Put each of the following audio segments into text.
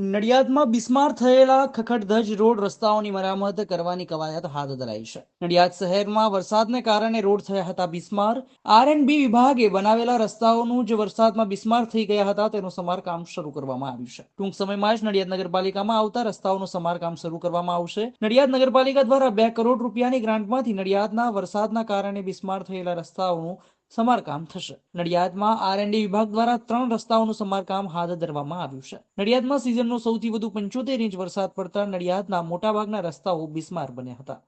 નડિયાદમાં બિસ્માર થયેલા ખખડધજ રોડ રસ્તાઓની મરામત કરવાની કવાયત હાથ ધરાઈ છે. નડિયાદ શહેરમાં વરસાદને કારણે રોડ થયા હતા બિસ્માર. આર એન્ડ બી વિભાગે બનાવેલા રસ્તાઓનું જે વરસાદમાં બિસ્માર થઈ ગયા હતા તેનું સમારકામ શરૂ કરવામાં આવ્યું છે. ટૂંક સમયમાં જ નડિયાદ નગરપાલિકામાં આવતા રસ્તાઓનું સમારકામ શરૂ કરવામાં આવશે. નડિયાદ નગરપાલિકા દ્વારા બે કરોડ રૂપિયાની ગ્રાન્ટમાંથી નડિયાદના વરસાદના કારણે બિસ્માર થયેલા રસ્તાઓનું સમારકામ થશે. નડિયાદમાં આર એન્ડ વિભાગ દ્વારા ત્રણ રસ્તાઓનું સમારકામ હાથ ધરવામાં આવ્યું છે. નડિયાદમાં સિઝનનો સૌથી વધુ પંચોતેર ઇંચ વરસાદ પડતા નડિયાદના મોટાભાગના રસ્તાઓ બિસ્માર બન્યા હતા.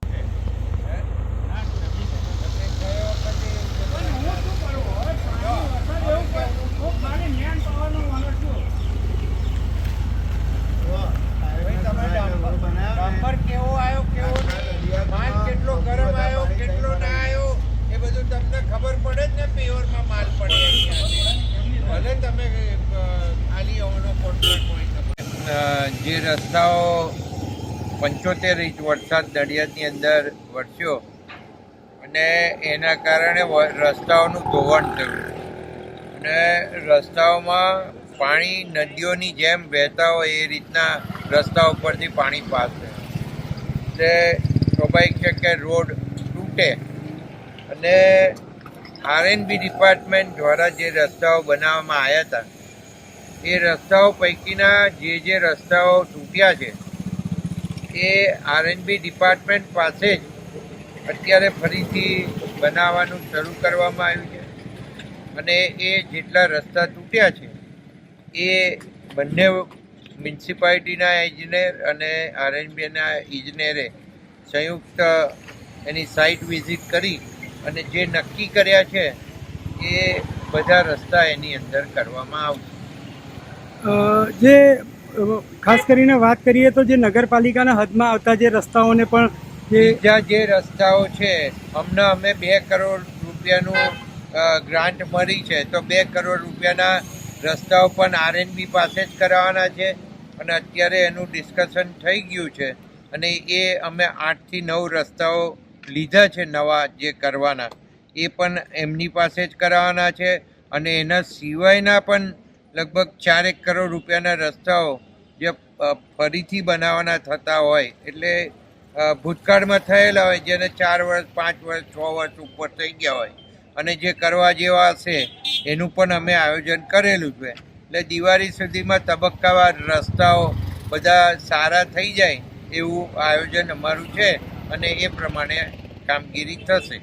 જે રસ્તાઓ પંચોતેર ઇંચ વરસાદ નડિયાદની અંદર વરસ્યો અને એના કારણે રસ્તાઓનું ધોવાણ થયું. અને રસ્તાઓમાં પાણી નદીઓની જેમ વહેતા હોય એ રીતના રસ્તા ઉપરથી પાણી પાસ થયું. એટલે સ્વાભાવિક છે કે રોડ તૂટે અને આરએનબી ડિપાર્ટમેન્ટ દ્વારા જે રસ્તાઓ બનાવવામાં આવ્યા હતા એ રસ્તાઓ પૈકીના જે જે રસ્તાઓ તૂટ્યા છે, એ આરએનબી ડિપાર્ટમેન્ટ પાસે જ અત્યારે ફરીથી બનાવવાનું શરૂ કરવામાં આવ્યું છે. અને એ જેટલા રસ્તા તૂટ્યા છે, એ બંને મ્યુનિસિપાલિટીના ઇજનેર અને આરએનબીના ઇજનેરે સંયુક્ત એની સાઇટ વિઝિટ કરી અને જે નક્કી કર્યા છે, એ બધા રસ્તા એની અંદર કરવામાં આવશે. જે ખાસ કરીને વાત કરીએ તો જે નગરપાલિકાના હદમાં આવતા જે રસ્તાઓને પણ જે બીજા જે રસ્તાઓ છે, હમણાં અમે બે કરોડ રૂપિયાનું ગ્રાન્ટ મળી છે, તો બે કરોડ રૂપિયાના રસ્તાઓ પણ આરએનબી પાસે જ કરાવવાના છે અને અત્યારે એનું ડિસ્કશન થઈ ગયું છે અને એ અમે આઠથી નવ રસ્તાઓ લીધા છે નવા જે કરવાના. એ પણ એમની પાસે જ કરાવવાના છે અને એના સિવાયના પણ લગભગ ચારેક કરોડ રૂપિયાના રસ્તાઓ જે ફરીથી બનાવવાના થતા હોય, એટલે ભૂતકાળમાં થયેલા હોય, જેને ચાર વર્ષ, પાંચ વર્ષ, છ વર્ષ ઉપર થઈ ગયા હોય, અને જે કરવા જેવા હશે, એનું પણ અમે આયોજન કરેલું છે. એટલે દિવાળી સુધીમાં તબક્કાવાર રસ્તાઓ બધા સારા થઈ જાય, એવું આયોજન અમારું છે, અને એ પ્રમાણે કામગીરી થશે.